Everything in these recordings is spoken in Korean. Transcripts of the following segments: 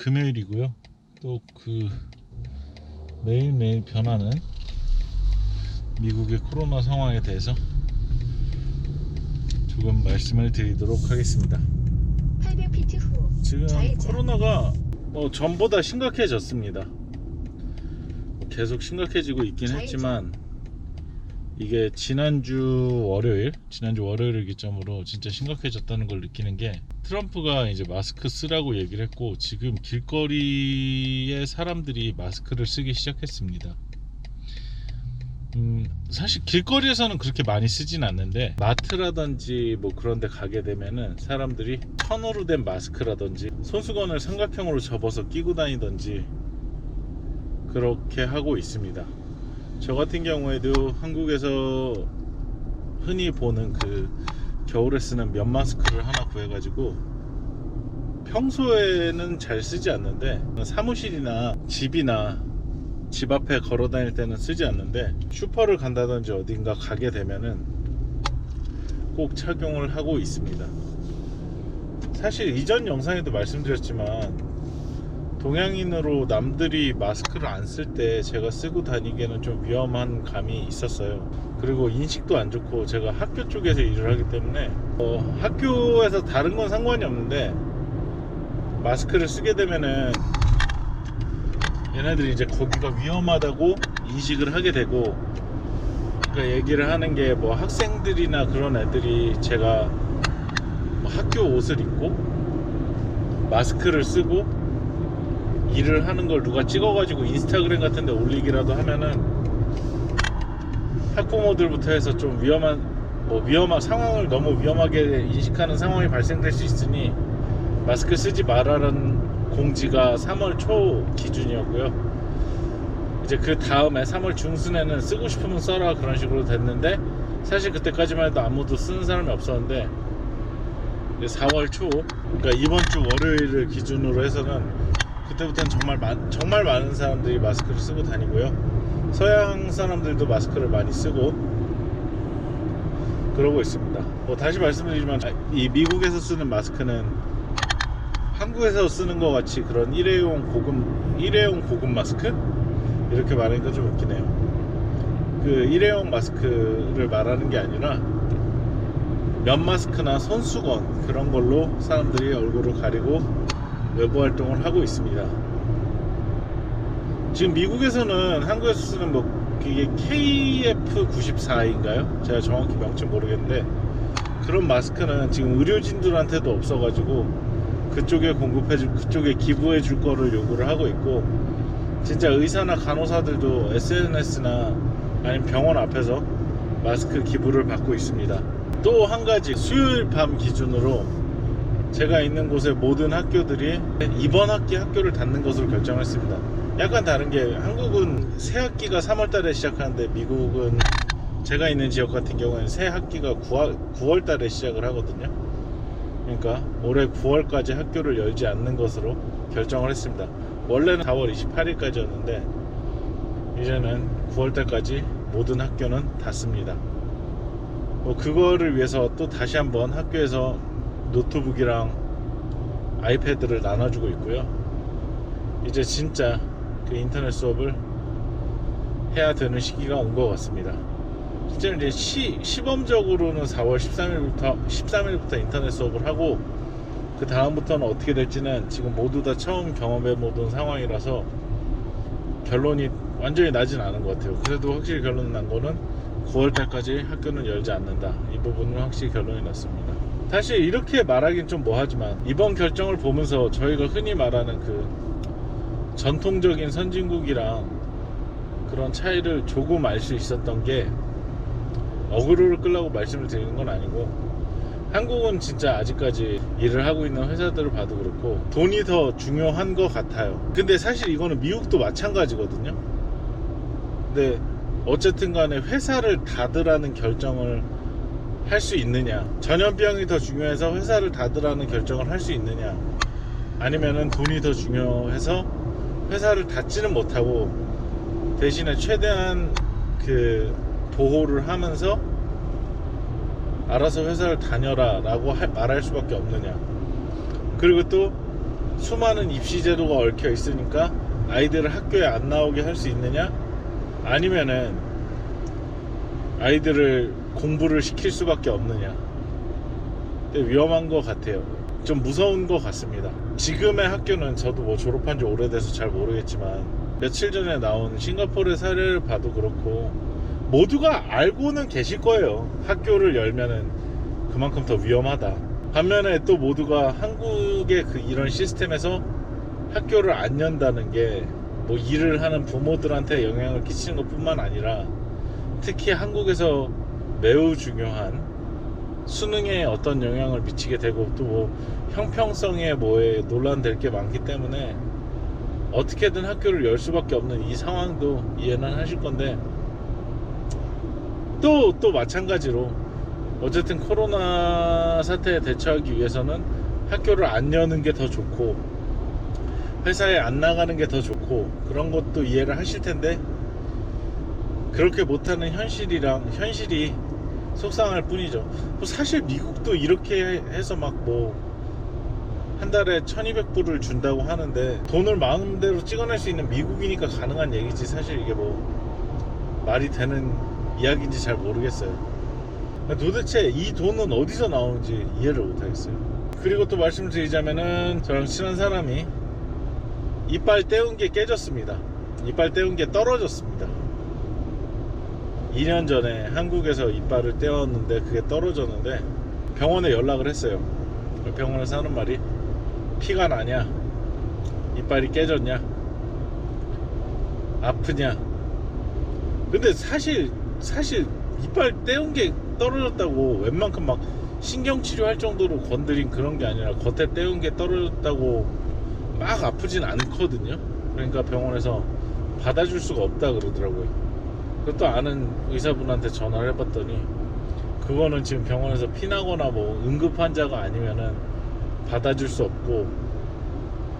금요일이고요. 또 그 매일매일 변하는 미국의 코로나 상황에 대해서 조금 말씀을 드리도록 하겠습니다. 800피트 후 지금. 코로나가 뭐 전보다 심각해졌습니다. 계속 심각해지고 있긴. 했지만 이게 지난주 월요일, 지난주 월요일을 기점으로 진짜 심각해졌다는 걸 느끼는 게 트럼프가 이제 마스크 쓰라고 얘기를 했고 지금 길거리에 사람들이 마스크를 쓰기 시작했습니다. 음, 사실 길거리에서는 그렇게 많이 쓰진 않는데 마트라든지 뭐 그런 데 가게 되면은 사람들이 천으로 된 마스크라든지 손수건을 삼각형으로 접어서 끼고 다니든지 그렇게 하고 있습니다. 저 같은 경우에도 한국에서 흔히 보는 그 겨울에 쓰는 면 마스크를 하나 구해가지고 평소에는 잘 쓰지 않는데 사무실이나 집이나 집 앞에 걸어 다닐 때는 쓰지 않는데 슈퍼를 간다든지 어딘가 가게 되면은 꼭 착용을 하고 있습니다. 사실 이전 영상에도 말씀드렸지만 동양인으로 남들이 마스크를 안 쓸 때 제가 쓰고 다니기에는 좀 위험한 감이 있었어요. 그리고 인식도 안 좋고 제가 학교 쪽에서 일을 하기 때문에 어, 학교에서 다른 건 상관이 없는데 마스크를 쓰게 되면은 얘네들이 이제 거기가 위험하다고 인식을 하게 되고 그러니까 얘기를 하는 게 뭐 학생들이나 그런 애들이 제가 뭐 학교 옷을 입고 마스크를 쓰고 일을 하는 걸 누가 찍어가지고 인스타그램 같은 데 올리기라도 하면은 학부모들부터 해서 좀 위험한 뭐 위험한 상황을 너무 위험하게 인식하는 상황이 발생될 수 있으니 마스크 쓰지 말라는 공지가 3월 초 기준이었고요. 이제 그 다음에 3월 중순에는 쓰고 싶으면 써라 그런 식으로 됐는데 사실 그때까지만 해도 아무도 쓰는 사람이 없었는데 이제 4월 초 그러니까 이번 주 월요일을 기준으로 해서는 그때부터는 정말 많, 정말 많은 사람들이 마스크를 쓰고 다니고요. 서양 사람들도 마스크를 많이 쓰고 그러고 있습니다. 뭐 다시 말씀드리지만 아, 이 미국에서 쓰는 마스크는 한국에서 쓰는 것 같이 그런 일회용 고급 일회용 고급 마스크 이렇게 말하니까 좀 웃기네요. 그 일회용 마스크를 말하는 게 아니라 면 마스크나 손수건 그런 걸로 사람들이 얼굴을 가리고 외부 활동을 하고 있습니다. 지금 미국에서는 한국에서 쓰는 뭐 이게 KF94인가요? 제가 정확히 명칭 모르겠는데 그런 마스크는 지금 의료진들한테도 없어가지고 그쪽에 공급해 줄 그쪽에 기부해 줄 거를 요구를 하고 있고 진짜 의사나 간호사들도 SNS나 아니면 병원 앞에서 마스크 기부를 받고 있습니다. 또 한 가지 수요일 밤 기준으로 제가 있는 곳의 모든 학교들이 이번 학기 학교를 닫는 것으로 결정했습니다. 약간 다른 게 한국은 새 학기가 3월 달에 시작하는데 미국은 제가 있는 지역 같은 경우에는 새 학기가 9월, 9월 달에 시작을 하거든요. 그러니까 올해 9월까지 학교를 열지 않는 것으로 결정을 했습니다. 원래는 4월 28일까지였는데 이제는 9월 달까지 모든 학교는 닫습니다. 뭐 그거를 위해서 또 다시 한번 학교에서 노트북이랑 아이패드를 나눠주고 있고요. 이제 진짜 그 인터넷 수업을 해야 되는 시기가 온 것 같습니다. 실제로 이제 시, 시범적으로는 4월 13일부터 13일부터 인터넷 수업을 하고 그 다음부터는 어떻게 될지는 지금 모두 다 처음 경험해 보던 상황이라서 결론이 완전히 나진 않은 것 같아요. 그래도 확실히 결론 난 거는 9월 달까지 학교는 열지 않는다. 이 부분은 확실히 결론이 났습니다. 사실 이렇게 말하긴 좀 뭐하지만 이번 결정을 보면서 저희가 흔히 말하는 그 전통적인 선진국이랑 그런 차이를 조금 알 수 있었던 게 어그로를 끌라고 말씀을 드리는 건 아니고 한국은 진짜 아직까지 일을 하고 있는 회사들을 봐도 그렇고 돈이 더 중요한 것 같아요. 근데 사실 이거는 미국도 마찬가지거든요. 근데 어쨌든 간에 회사를 닫으라는 결정을 할 수 있느냐. 전염병이 더 중요해서 회사를 닫으라는 결정을 할 수 있느냐. 아니면은 돈이 더 중요해서 회사를 닫지는 못하고 대신에 최대한 그 보호를 하면서 알아서 회사를 다녀라 라고 할- 말할 수밖에 없느냐. 그리고 또 수많은 입시 제도가 얽혀 있으니까 아이들을 학교에 안 나오게 할 수 있느냐? 아니면은 아이들을 공부를 시킬 수밖에 없느냐? 위험한 것 같아요. 좀 무서운 것 같습니다. 지금의 학교는 저도 뭐 졸업한 지 오래돼서 잘 모르겠지만 며칠 전에 나온 싱가포르의 사례를 봐도 그렇고 모두가 알고는 계실 거예요. 학교를 열면은 그만큼 더 위험하다. 반면에 또 모두가 한국의 그 이런 시스템에서 학교를 안 연다는 게 뭐 일을 하는 부모들한테 영향을 끼치는 것 뿐만 아니라 특히 한국에서 매우 중요한 수능에 어떤 영향을 미치게 되고 또 뭐 형평성에 뭐에 논란될 게 많기 때문에 어떻게든 학교를 열 수밖에 없는 이 상황도 이해는 하실 건데 또 또 마찬가지로 어쨌든 코로나 사태에 대처하기 위해서는 학교를 안 여는 게 더 좋고 회사에 안 나가는 게 더 좋고 그런 것도 이해를 하실 텐데 그렇게 못하는 현실이랑 현실이 속상할 뿐이죠. 뭐 사실 미국도 이렇게 해서 막 뭐 한 달에 1200불을 준다고 하는데 돈을 마음대로 찍어낼 수 있는 미국이니까 가능한 얘기지 사실 이게 뭐 말이 되는 이야기인지 잘 모르겠어요. 도대체 이 돈은 어디서 나오는지 이해를 못하겠어요. 그리고 또 말씀을 드리자면은 저랑 친한 사람이 이빨 떼운 게 깨졌습니다. 이빨 떼운 게 떨어졌습니다. 2년 전에 한국에서 이빨을 떼었는데 그게 떨어졌는데 병원에 연락을 했어요. 병원에서 하는 말이 피가 나냐? 이빨이 깨졌냐? 아프냐? 근데 사실 사실 이빨 떼운 게 떨어졌다고 웬만큼 막 신경 치료할 정도로 건드린 그런 게 아니라 겉에 떼운 게 떨어졌다고 막 아프진 않거든요. 그러니까 병원에서 받아줄 수가 없다 그러더라고요. 그것도 아는 의사분한테 전화를 해봤더니 그거는 지금 병원에서 피나거나 뭐 응급 환자가 아니면은 받아줄 수 없고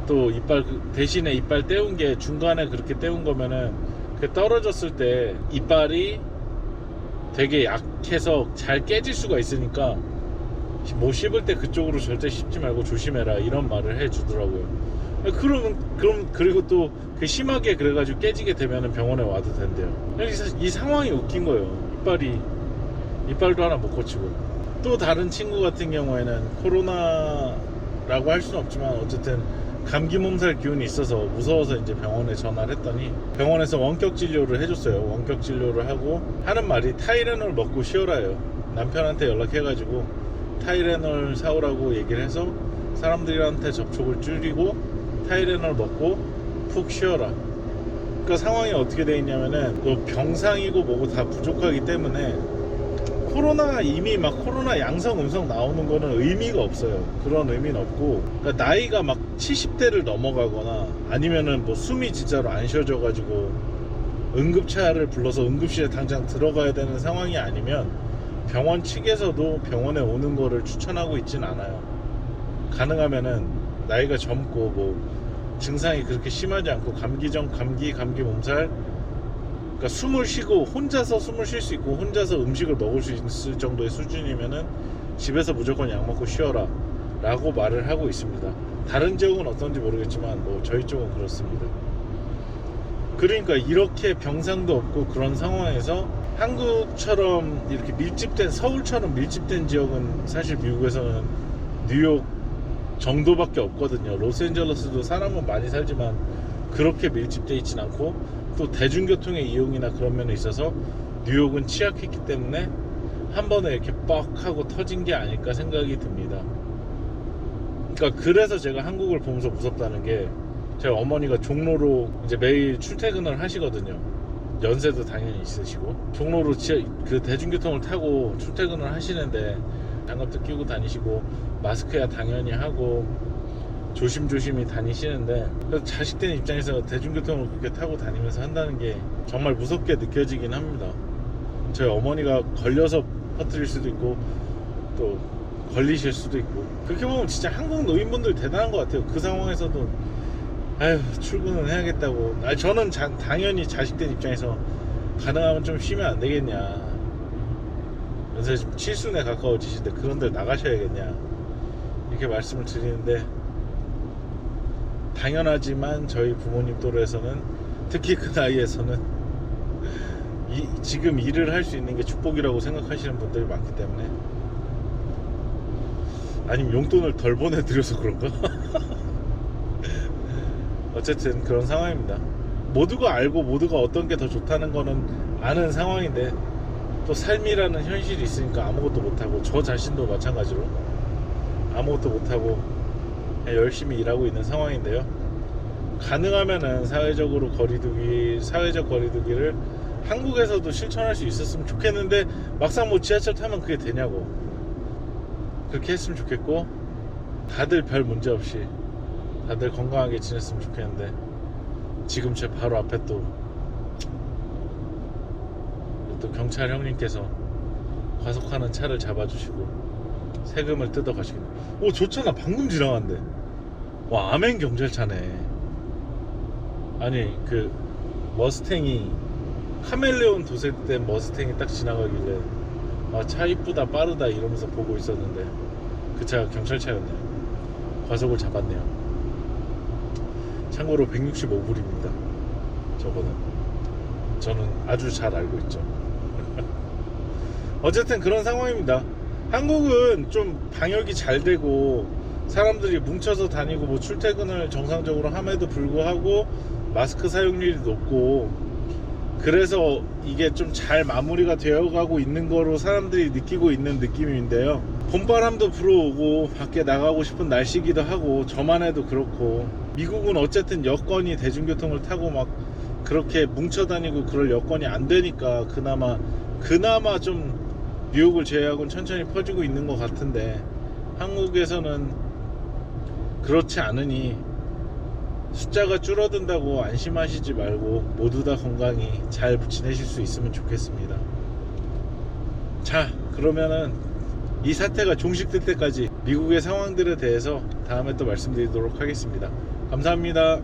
또 이빨 그- 대신에 이빨 떼운 게 중간에 그렇게 떼운 거면은 그 떨어졌을 때 이빨이 되게 약해서 잘 깨질 수가 있으니까 뭐 씹을 때 그쪽으로 절대 씹지 말고 조심해라 이런 말을 해주더라고요. 그러면 그럼 그리고 또 그 심하게 그래가지고 깨지게 되면은 병원에 와도 된대요. 이, 사- 이 상황이 웃긴 거예요. 이빨이 이빨도 하나 못 고치고 또 다른 친구 같은 경우에는 코로나라고 할 수는 없지만 어쨌든 감기 몸살 기운이 있어서 무서워서 이제 병원에 전화를 했더니 병원에서 원격 진료를 해줬어요. 원격 진료를 하고 하는 말이 타이레놀 먹고 쉬어라요. 남편한테 연락해가지고 타이레놀 사오라고 얘기를 해서 사람들한테 접촉을 줄이고 타이레놀 먹고 푹 쉬어라. 그러니까 상황이 어떻게 돼 있냐면은 그 병상이고 뭐고 다 부족하기 때문에 코로나 이미 막 코로나 양성 음성 나오는 거는 의미가 없어요. 그런 의미는 없고 그러니까 나이가 막 70대를 넘어가거나 아니면은 뭐 숨이 진짜로 안 쉬어져 가지고 응급차를 불러서 응급실에 당장 들어가야 되는 상황이 아니면 병원 측에서도 병원에 오는 거를 추천하고 있진 않아요. 가능하면은 나이가 젊고 뭐 증상이 그렇게 심하지 않고 감기전 감기 감기 몸살 그러니까 숨을 쉬고 혼자서 숨을 쉴 수 있고 혼자서 음식을 먹을 수 있을 정도의 수준이면은 집에서 무조건 약 먹고 쉬어라 라고 말을 하고 있습니다. 다른 지역은 어떤지 모르겠지만 뭐 저희 쪽은 그렇습니다. 그러니까 이렇게 병상도 없고 그런 상황에서 한국처럼 이렇게 밀집된 서울처럼 밀집된 지역은 사실 미국에서는 뉴욕 정도밖에 없거든요. 로스앤젤레스도 사람은 많이 살지만 그렇게 밀집돼 있진 않고 또 대중교통의 이용이나 그런 면에 있어서 뉴욕은 취약했기 때문에 한 번에 이렇게 뻑 하고 터진 게 아닐까 생각이 듭니다. 그러니까 그래서 제가 한국을 보면서 무섭다는 게 제 어머니가 종로로 이제 매일 출퇴근을 하시거든요. 연세도 당연히 있으시고 종로로 그 대중교통을 타고 출퇴근을 하시는데 장갑도 끼고 다니시고 마스크야 당연히 하고 조심조심히 다니시는데 자식된 입장에서 대중교통을 그렇게 타고 다니면서 한다는 게 정말 무섭게 느껴지긴 합니다. 저희 어머니가 걸려서 퍼뜨릴 수도 있고 또 걸리실 수도 있고 그렇게 보면 진짜 한국 노인분들 대단한 것 같아요. 그 상황에서도 아휴 출근은 해야겠다고. 아 저는 자- 당연히 자식된 입장에서 가능하면 좀 쉬면 안 되겠냐. 지금 칠순에 가까워지시는데 그런 데 나가셔야겠냐 이렇게 말씀을 드리는데 당연하지만 저희 부모님 또래에서는 특히 그 나이에서는 이, 지금 일을 할 수 있는 게 축복이라고 생각하시는 분들이 많기 때문에 아니면 용돈을 덜 보내드려서 그런가? 어쨌든 그런 상황입니다. 모두가 알고 모두가 어떤 게 더 좋다는 거는 아는 상황인데 또 삶이라는 현실이 있으니까 아무것도 못하고 저 자신도 마찬가지로 아무것도 못하고 열심히 일하고 있는 상황인데요. 가능하면은 사회적으로 거리두기, 사회적 거리두기를 한국에서도 실천할 수 있었으면 좋겠는데 막상 뭐 지하철 타면 그게 되냐고. 그렇게 했으면 좋겠고 다들 별 문제 없이 다들 건강하게 지냈으면 좋겠는데 지금 제 바로 앞에 또 또 경찰 형님께서 과속하는 차를 잡아주시고 세금을 뜯어 가시겠네. 오 좋잖아 방금 지나갔는데. 와 아멘 경찰차네. 아니 그 머스탱이 카멜레온 도색된 머스탱이 딱 지나가길래 아 차 이쁘다 빠르다 이러면서 보고 있었는데 그 차가 경찰차였네요. 과속을 잡았네요. 참고로 165불입니다. 저거는 저는 아주 잘 알고 있죠. 어쨌든 그런 상황입니다. 한국은 좀 방역이 잘 되고 사람들이 뭉쳐서 다니고 뭐 출퇴근을 정상적으로 함에도 불구하고 마스크 사용률이 높고 그래서 이게 좀 잘 마무리가 되어가고 있는 거로 사람들이 느끼고 있는 느낌인데요. 봄바람도 불어오고 밖에 나가고 싶은 날씨기도 하고 저만 해도 그렇고 미국은 어쨌든 여건이 대중교통을 타고 막 그렇게 뭉쳐 다니고 그럴 여건이 안 되니까 그나마 그나마 좀 뉴욕을 제외하고는 천천히 퍼지고 있는 것 같은데 한국에서는 그렇지 않으니 숫자가 줄어든다고 안심하시지 말고 모두 다 건강히 잘 지내실 수 있으면 좋겠습니다. 자, 그러면은 이 사태가 종식될 때까지 미국의 상황들에 대해서 다음에 또 말씀드리도록 하겠습니다. 감사합니다.